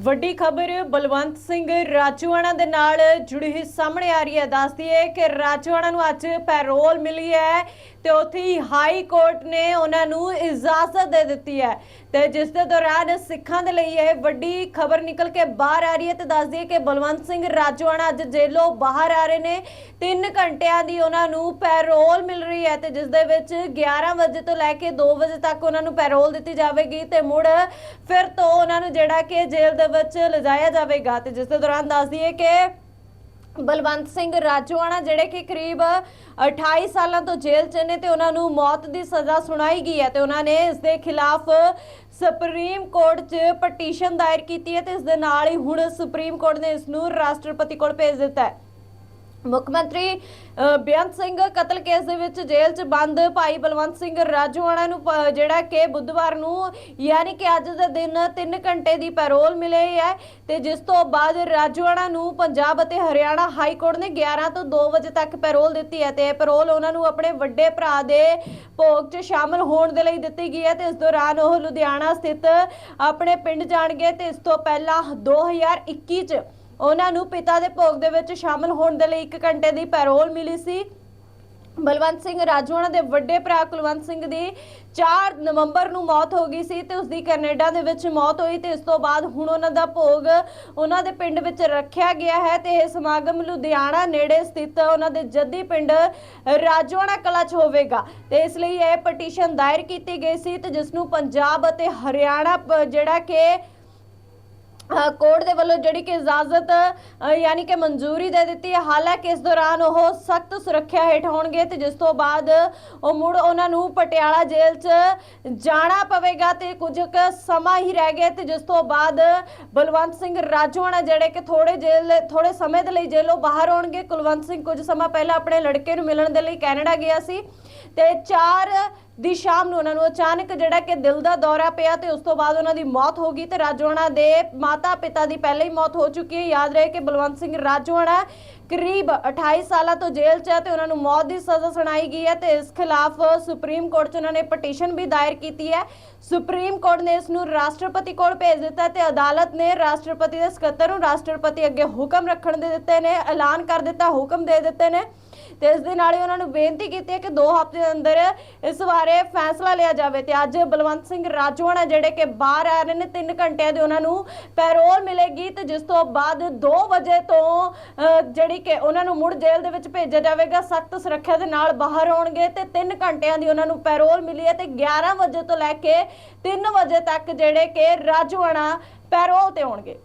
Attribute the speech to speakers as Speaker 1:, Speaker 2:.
Speaker 1: ਵੱਡੀ ਖਬਰ, ਬਲਵੰਤ ਸਿੰਘ ਰਾਜੂਆਣਾ ਦੇ ਨਾਲ ਜੁੜੀ ਹੋਈ ਸਾਹਮਣੇ ਆ ਰਹੀ ਹੈ। ਦੱਸਦੀ ਹੈ ਕਿ ਰਾਜੂਆਣਾ ਨੂੰ ਅੱਜ ਪੈਰੋਲ ਮਿਲੀ ਹੈ ਤੇ ਉੱਥੇ ਹੀ ਹਾਈ ਕੋਰਟ ਨੇ ਉਹਨਾਂ ਨੂੰ ਇਜਾਜ਼ਤ ਦੇ ਦਿੱਤੀ ਹੈ ਤੇ ਜਿਸ ਦੇ ਦੌਰਾਨ ਸਿੱਖਾਂ ਦੇ ਲਈ ਇਹ ਵੱਡੀ ਖਬਰ ਨਿਕਲ ਕੇ ਬਾਹਰ ਆ ਰਹੀ ਹੈ ਤੇ ਦੱਸਦੀ ਹੈ ਕਿ ਬਲਵੰਤ ਸਿੰਘ ਰਾਜੂਆਣਾ ਅੱਜ ਜੇਲੋਂ ਬਾਹਰ ਆ ਰਹੇ ਨੇ। 3 ਘੰਟਿਆਂ ਦੀ ਉਹਨਾਂ ਨੂੰ ਪੈਰੋਲ ਮਿਲ ਰਹੀ ਹੈ ਤੇ ਜਿਸ ਦੇ ਵਿੱਚ 11 ਵਜੇ ਤੋਂ ਲੈ ਕੇ 2 ਵਜੇ ਤੱਕ ਉਹਨਾਂ ਨੂੰ ਪੈਰੋਲ ਦਿੱਤੀ ਜਾਵੇਗੀ ਤੇ ਮੁੜ ਫਿਰ ਤੋਂ ਉਹਨਾਂ ਨੂੰ ਜਿਹੜਾ ਕਿ ਜੇਲ੍ਹ ਦੇ ਵਿੱਚ ਲਿਜਾਇਆ ਜਾਵੇਗਾ ਤੇ ਜਿਸ ਦੇ ਦੌਰਾਨ ਦੱਸਦੀ ਹੈ ਕਿ ਬਲਵੰਤ ਸਿੰਘ ਰਾਜੋਆਣਾ, ਜਿਹੜੇ ਕਿ ਕਰੀਬ 28 ਸਾਲਾਂ ਤੋਂ ਜੇਲ੍ਹ 'ਚ ਨੇ ਤੇ ਉਹਨਾਂ ਨੂੰ ਮੌਤ ਦੀ ਸਜ਼ਾ ਸੁਣਾਈ ਗਈ ਹੈ ਤੇ ਉਹਨਾਂ ਨੇ ਇਸ ਦੇ ਖਿਲਾਫ ਸੁਪਰੀਮ ਕੋਰਟ 'ਚ ਪਟੀਸ਼ਨ ਦਾਇਰ ਕੀਤੀ ਹੈ ਤੇ ਇਸ ਦੇ ਨਾਲ ਹੀ ਹੁਣ ਸੁਪਰੀਮ ਕੋਰਟ ਨੇ ਇਸ ਨੂੰ ਰਾਸ਼ਟਰਪਤੀ ਕੋਲ ਭੇਜ ਦਿੱਤਾ ਹੈ। ਮੁੱਖ ਮੰਤਰੀ ਬੇਅੰਤ ਸਿੰਘ ਕਤਲ ਕੇਸ ਦੇ ਵਿੱਚ ਜੇਲ੍ਹ 'ਚ ਬੰਦ। ਭਾਈ ਬਲਵੰਤ ਸਿੰਘ ਰਾਜੂਆਣਾ ਨੂੰ ਪ- ਜਿਹੜਾ ਕਿ ਬੁੱਧਵਾਰ ਨੂੰ, ਯਾਨੀ ਕਿ ਅੱਜ ਦੇ ਦਿਨ 3 ਘੰਟੇ ਦੀ ਪੈਰੋਲ ਮਿਲੇ ਹੈ। ਤੇ ਜਿਸ ਤੋਂ ਬਾਅਦ ਰਾਜੂਆਣਾ ਨੂੰ ਪੰਜਾਬ ਅਤੇ ਹਰਿਆਣਾ ਹਾਈ ਕੋਰਟ ਨੇ 11 ਤੋਂ 2 ਵਜੇ ਤੱਕ ਪੈਰੋਲ ਦਿੱਤੀ ਹੈ ਤੇ ਇਹ ਪੈਰੋਲ ਉਹਨਾਂ ਨੂੰ ਆਪਣੇ ਵੱਡੇ ਭਰਾ ਦੇ ਭੋਗ 'ਚ ਸ਼ਾਮਲ ਹੋਣ ਦੇ ਲਈ ਦਿੱਤੀ ਗਈ ਹੈ ਤੇ ਇਸ ਦੌਰਾਨ ਉਹ ਲੁਧਿਆਣਾ ਸਥਿਤ ਆਪਣੇ ਪਿੰਡ ਜਾਣਗੇ ਤੇ ਇਸ ਤੋਂ ਪਹਿਲਾਂ 2021 'ਚ ਉਹਨਾਂ ਨੂੰ ਪਿਤਾ ਦੇ ਭੋਗ ਦੇ ਵਿੱਚ ਸ਼ਾਮਲ ਹੋਣ ਦੇ ਲਈ 1 ਘੰਟੇ ਦੀ ਪੈਰੋਲ ਮਿਲੀ ਸੀ। ਬਲਵੰਤ ਸਿੰਘ ਰਾਜੋਆਣਾ ਦੇ ਵੱਡੇ ਭਰਾ ਕੁਲਵੰਤ ਸਿੰਘ ਦੀ 4 ਨਵੰਬਰ ਨੂੰ ਮੌਤ ਹੋ ਗਈ ਸੀ ਤੇ ਉਸ ਦੀ ਕੈਨੇਡਾ ਦੇ ਵਿੱਚ ਮੌਤ ਹੋਈ ਤੇ ਇਸ ਤੋਂ ਬਾਅਦ ਹੁਣ ਉਹਨਾਂ ਦਾ ਭੋਗ ਉਹਨਾਂ ਦੇ ਪਿੰਡ ਵਿੱਚ ਰੱਖਿਆ ਗਿਆ ਹੈ ਤੇ ਇਹ ਸਮਾਗਮ ਲੁਧਿਆਣਾ ਨੇੜੇ ਸਥਿਤ ਉਹਨਾਂ ਦੇ ਜੱਦੀ ਪਿੰਡ ਰਾਜੋਆਣਾ ਕਲਾ 'ਚ ਹੋਵੇਗਾ। ਤੇ ਇਸ ਲਈ ਇਹ ਪਟੀਸ਼ਨ ਦਾਇਰ ਕੀਤੀ ਗਈ ਸੀ ਤੇ ਜਿਸ ਨੂੰ ਪੰਜਾਬ ਅਤੇ ਹਰਿਆਣਾ ਜਿਹੜਾ ਕਿ ਕੋਰਟ ਦੇ ਵੱਲੋਂ ਜਿਹੜੀ ਕਿ ਇਜਾਜ਼ਤ ਯਾਨੀ ਕਿ ਮਨਜ਼ੂਰੀ ਦੇ ਦਿੱਤੀ ਹੈ, ਹਾਲਾਂਕਿ ਇਸ ਦੌਰਾਨ ਉਹ ਸਖਤ ਸੁਰੱਖਿਆ ਹੇਠ ਹੋਣਗੇ ਤੇ ਜਿਸ ਤੋਂ ਬਾਅਦ ਉਹ ਮੁੜ ਉਹਨਾਂ ਨੂੰ ਪਟਿਆਲਾ ਜੇਲ੍ਹ 'ਚ ਜਾਣਾ ਪਵੇਗਾ ਤੇ ਕੁਝ ਕੁ ਸਮਾਂ ਹੀ ਰਹਿ ਗਿਆ ਤੇ ਜਿਸ ਤੋਂ ਬਾਅਦ ਬਲਵੰਤ ਸਿੰਘ ਰਾਜੋਆਣਾ ਜਿਹੜੇ ਕਿ ਥੋੜੇ ਜੇਲ੍ਹ ਥੋੜੇ ਸਮੇਂ ਦੇ ਲਈ ਜੇਲ੍ਹੋਂ ਬਾਹਰ ਆਉਣਗੇ। ਕੁਲਵੰਤ ਸਿੰਘ ਕੁਝ ਸਮਾਂ ਪਹਿਲਾਂ ਆਪਣੇ ਲੜਕੇ ਨੂੰ ਮਿਲਣ ਦੇ ਲਈ ਕੈਨੇਡਾ ਗਿਆ ਸੀ ਤੇ 4 ਦੀ ਸ਼ਾਮ ਨੂੰ ਉਹਨਾਂ ਨੂੰ ਅਚਾਨਕ ਜਿਹੜਾ ਕਿ ਦਿਲ ਦਾ ਦੌਰਾ ਪਿਆ ਤੇ ਉਸ ਤੋਂ ਬਾਅਦ ਉਹਨਾਂ ਦੀ ਮੌਤ ਹੋ ਗਈ ਤੇ ਰਾਜੋਆਣਾ ਦੇ ਮਾਤਾ ਪਿਤਾ ਦੀ ਪਹਿਲਾਂ ਹੀ ਮੌਤ ਹੋ ਚੁੱਕੀ ਹੈ। ਯਾਦ ਰਹੇ ਕਿ ਬਲਵੰਤ ਸਿੰਘ ਰਾਜੋਆਣਾ ਕਰੀਬ 28 ਸਾਲਾਂ ਤੋਂ ਜੇਲ੍ਹ 'ਚ ਹੈ ਤੇ ਉਹਨਾਂ ਨੂੰ ਮੌਤ ਦੀ ਸਜ਼ਾ ਸੁਣਾਈ ਗਈ ਹੈ ਤੇ ਇਸ ਖਿਲਾਫ ਸੁਪਰੀਮ ਕੋਰਟ 'ਚ ਉਹਨਾਂ ਨੇ ਪਟੀਸ਼ਨ ਵੀ ਦਾਇਰ ਕੀਤੀ ਹੈ। ਸੁਪਰੀਮ ਕੋਰਟ ਨੇ ਇਸ ਨੂੰ ਰਾਸ਼ਟਰਪਤੀ ਕੋਲ ਭੇਜ ਦਿੱਤਾ ਤੇ ਅਦਾਲਤ ਨੇ ਰਾਸ਼ਟਰਪਤੀ ਦੇ ਸਕੱਤਰ ਨੂੰ ਰਾਸ਼ਟਰਪਤੀ ਅੱਗੇ ਹੁਕਮ ਰੱਖਣ ਦੇ ਦਿੱਤੇ ਨੇ, ਐਲਾਨ ਕਰ ਦਿੱਤਾ, ਹੁਕਮ ਦੇ ਦਿੱਤੇ ਨੇ ਤੇ ਇਸ ਦੇ ਨਾਲ ਹੀ ਉਹਨਾਂ ਨੂੰ ਬੇਨਤੀ ਕੀਤੀ ਹੈ ਕਿ 2 ਹਫ਼ਤੇ ਦੇ ਅੰਦਰ ਇਸ ਬਾਰੇ ਫੈਸਲਾ ਲਿਆ ਜਾਵੇ ਤੇ ਅੱਜ ਬਲਵੰਤ ਸਿੰਘ ਰਾਜੋਆਣਾ ਜਿਹੜੇ ਕਿ ਬਾਹਰ ਆ ਰਹੇ ਨੇ 3 ਘੰਟਿਆਂ ਦੇ ਉਹਨਾਂ ਨੂੰ ਪੈਰੋਲ ਮਿਲੇਗੀ ਤੇ ਜਿਸ ਤੋਂ ਬਾਅਦ 2 ਵਜੇ ਤੋਂ ਅਹ, ਜਿਹੜੀ ਕਿ ਉਹਨਾਂ ਨੂੰ ਮੁੜ ਜੇਲ੍ਹ ਦੇ ਵਿੱਚ ਭੇਜਿਆ ਜਾਵੇਗਾ ਸਖਤ ਸੁਰੱਖਿਆ ਦੇ ਨਾਲ ਬਾਹਰ ਆਉਣਗੇ ਤੇ 3 ਘੰਟਿਆਂ ਦੀ ਉਹਨਾਂ ਨੂੰ ਪੈਰੋਲ ਮਿਲੀ ਹੈ ਤੇ 11 ਵਜੇ ਤੋਂ ਲੈ ਕੇ 3 ਵਜੇ ਤੱਕ ਜਿਹੜੇ ਕਿ ਰਾਜੋਆਣਾ ਪੈਰੋਲ ਤੇ ਆਉਣਗੇ।